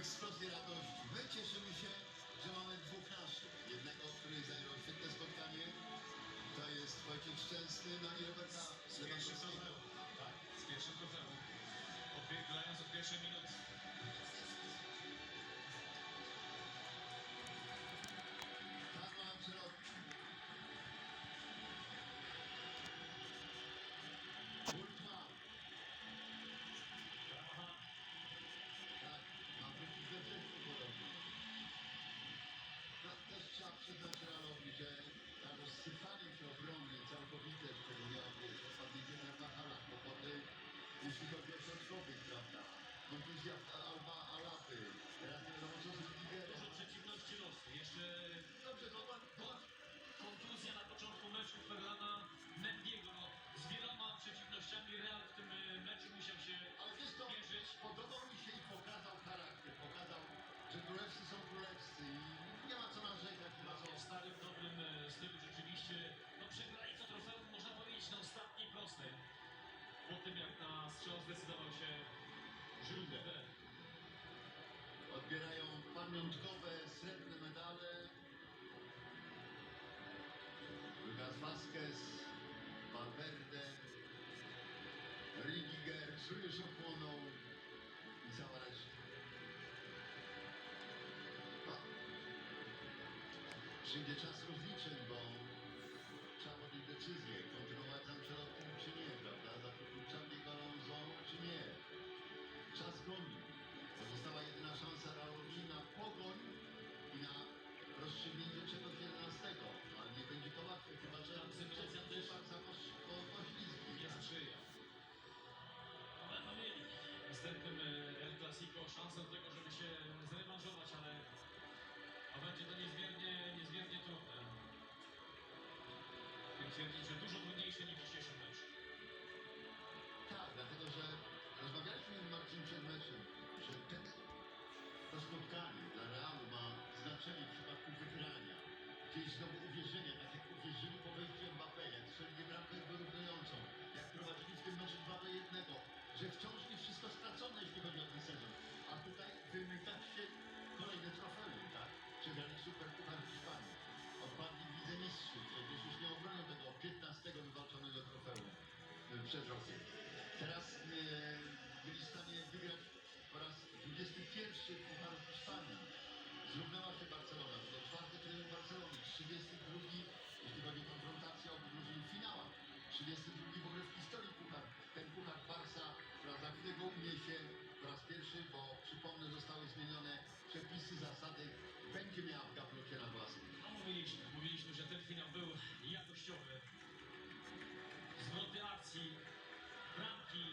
czuć sztos radość. My cieszymy się, że mamy dwóch naszych. Jednego, który zajrzał się w te spotkanie, to jest Wojciech Szczęsny, no i Roberta Lewandowska. Chodzi o środkowych, prawda? Kontuzja Alba Alapy, strzał zdecydował się Koundé. Odbierają pamiątkowe srebrne medale. Lucas Vazquez, Valverde, Ridiger, czujesz ochłoną i. No. Przyjdzie czas rozliczeń, bo trzeba podjąć decyzję, rozstrzygnięcie czegoś 11. Ale nie będzie to łatwe, chyba że sytuacja też- Chyba za poś- po- poślizgi. Nie sprzyja. Będą mieli w następnym e, El Clasico szansę do tego, żeby się zrewanżować, ale a będzie to niezmiernie, niezmiernie trudne. Chcę twierdzić, że dużo trudniejsze niż dzisiejszy mecz. Tak, dlatego że rozmawialiśmy Marcin przed meczem, że ten, to spotkanie dla Realu ma znaczenie. Znowu uwierzenia, tak jak uwierzyli po wejściu Mbappé, jak strzelili bramkę wyrównującą, jak prowadzili w tym meczu 2 do 1, że wciąż nie wszystko stracone, jeśli chodzi o ten sezon. A tutaj wymykać się kolejne trofeum, tak? Przegrali super puchar Hiszpanii. Odpadli w Lidze Mistrzów, przecież już nie obronią tego 15 wywalczonego trofeum y, przed rokiem. Teraz e, byli w stanie wygrać po raz 21 Puchar Hiszpanii. Zrównała się Barcelona, to czwarty triumf Barcelony, 32, jeśli chodzi o konfrontację obu w finałach. 32 w ogóle w historii Puchar. Ten Puchar Barsa, chwilę go uniesie po raz pierwszy, bo przypomnę, zostały zmienione przepisy, zasady, będzie miała w gablocie na własnym. No mówiliśmy, mówiliśmy, że ten finał był jakościowy. Zwroty akcji, bramki,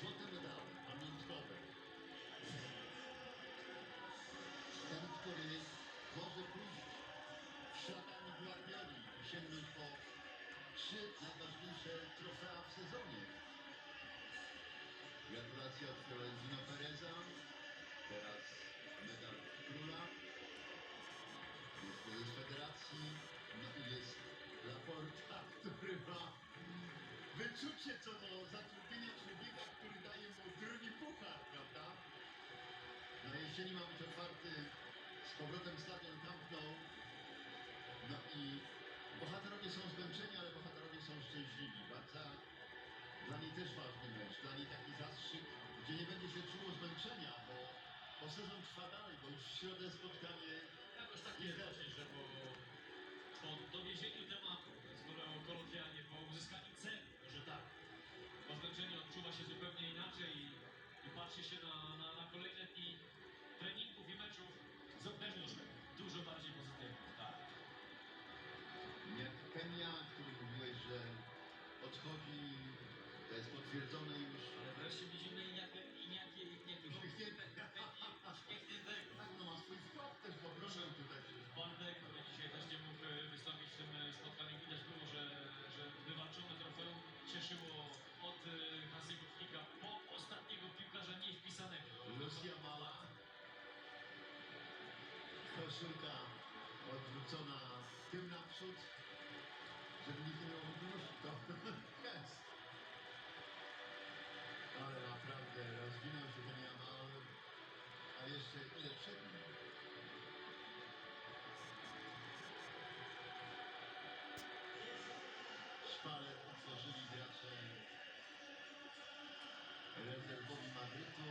złote medale pamiątkowe. Ten, który może pójść śladami Guardioli sięgnąć po trzy najważniejsze trofea w sezonie. Gratulacje od Florentino Pereza. Teraz medal króla. Jest prezes federacji. No jest Laporta, który ma wyczucie co do zatrudnienia człowieka, który daje mu drugi puchar, prawda? Na jesieni ma być otwarty z powrotem stadion Camp Nou. No i bohaterowie są zmęczeni, ale bohaterowie są szczęśliwi. Bardzo dla niej też ważny mecz, dla niej taki zastrzyk, gdzie nie będzie się czuło zmęczenia, bo, bo sezon trwa dalej, bo już w środę spotkanie Jakoś tak jest właśnie, że po, po dowiezieniu tematu, skoro kolokwialnie, po uzyskaniu celu, może tak, po zmęczeniu odczuwa się zupełnie inaczej i, i patrzy się na, Dużo bardziej pozytywnie, tak. jak Kenia, który mówiłeś, że odchodzi, to jest potwierdzone już. Ale wreszcie widzimy jakie, jakie, jakie Uśmiechniętego. Tak, no ma swój wkład też w obronę tutaj. Bartek, który dzisiaj też nie mógł e, wystąpić w tym e, spotkaniu, widać było, że, że wywalczone trofeum cieszyło od e, Hasiego Flika po ostatniego piłkarza nie wpisanego. Lucia Mala. Koszulka odwrócona tył naprzód, żeby nikt nie miał wątpliwości. To jest. Ale naprawdę rozwinął się ten Jamal, a jeszcze ile przed nim. Szpalet otworzyli gracze rezerw Madrytu.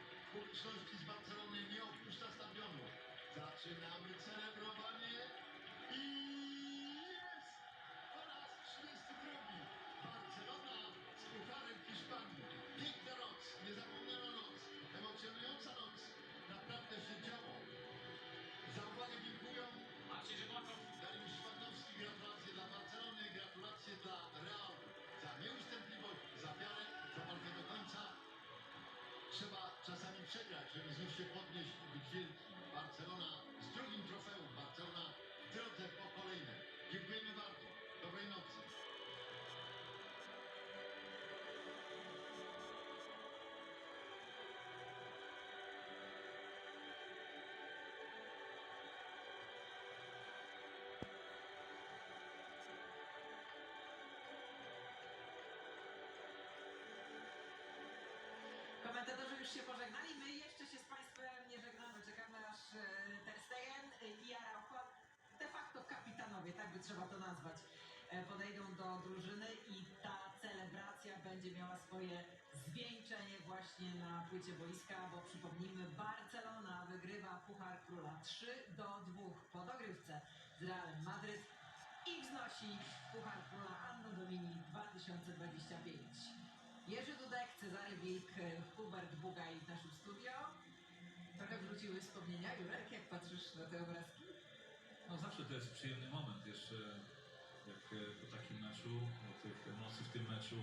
Publiczności z Barcelony nie opuszcza stadionu. Zaczynamy celebrowanie i jest! Po raz 32. Barcelona z Pucharem Hiszpanii. Już się pożegnali, my jeszcze się z Państwem nie żegnamy. Czekamy aż e, Ter Stegen i Araujo, de facto kapitanowie, tak by trzeba to nazwać, e, podejdą do drużyny i ta celebracja będzie miała swoje zwieńczenie właśnie na płycie boiska, bo przypomnijmy, Barcelona wygrywa Puchar Króla 3 do 2 po dogrywce z Realem Madryt i wznosi Puchar Króla Anno Domini 2025. Wilk, Hubert Bugaj w naszym studio. Trochę wróciły wspomnienia. Jurek, jak patrzysz na te obrazki? No zawsze to jest przyjemny moment jeszcze, jak e, po takim meczu, bo tych emocji w tym meczu,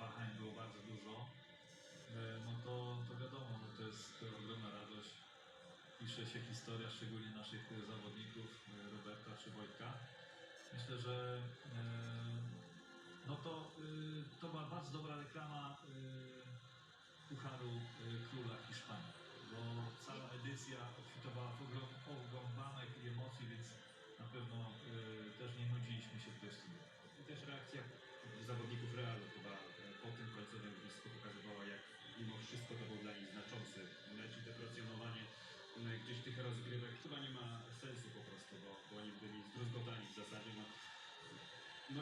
wahań było bardzo dużo, e, no to, to wiadomo, no to jest ogromna radość. Pisze się historia, szczególnie naszych e, zawodników, e, Roberta czy Wojtka. Myślę, że e, no to, e, to była bardzo dobra reklama e, Pucharu e, Króla Hiszpanii, bo cała edycja obfitowała w ogrom, ogrom bramek i emocji, więc na pewno e, też nie nudziliśmy się w tej studiu. I też reakcja zawodników Realu chyba e, po tym końcowym blisku pokazywała, jak mimo wszystko to był dla nich znaczący mecz i gdzieś tych rozgrywek chyba nie ma sensu po prostu, bo, bo oni byli zdruzgotani w zasadzie. No,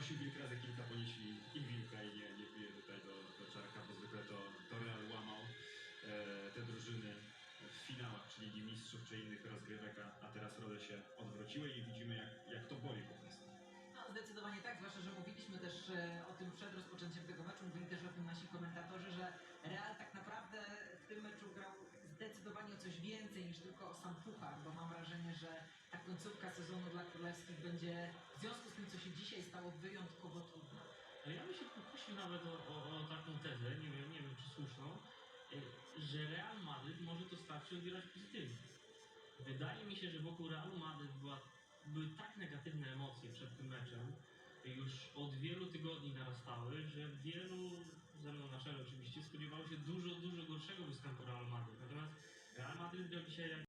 nosił wilk razy kilka, ponieśli i wilka i nie, nie piję tutaj do, do czarka, bo zwykle to, to Real łamał e, te drużyny w finałach, czy Ligi Mistrzów, czy innych rozgrywek, a, a teraz role się odwróciły i widzimy jak, jak to boli po prostu. No, zdecydowanie tak, zwłaszcza, że mówiliśmy też e, o tym przed rozpoczęciem tego meczu, mówili też o tym nasi komentatorzy, że Real tak naprawdę w tym meczu grał zdecydowanie o coś więcej niż tylko o sam puchar, bo mam wrażenie, że końcówka sezonu dla królewskich będzie w związku z tym, co się dzisiaj stało, wyjątkowo trudna. Ale ja bym się pokusił nawet o, o, o taką tezę, nie wiem, nie wiem czy słuszną, y, że Real Madryt może to starcie odbierać pozytywnie. Wydaje mi się, że wokół Realu Madryt była, były tak negatywne emocje przed tym meczem, już od wielu tygodni narastały, że wielu, ze mną na oczywiście, spodziewało się dużo, dużo gorszego występu Real Madryt. Natomiast Real Madryt grał dzisiaj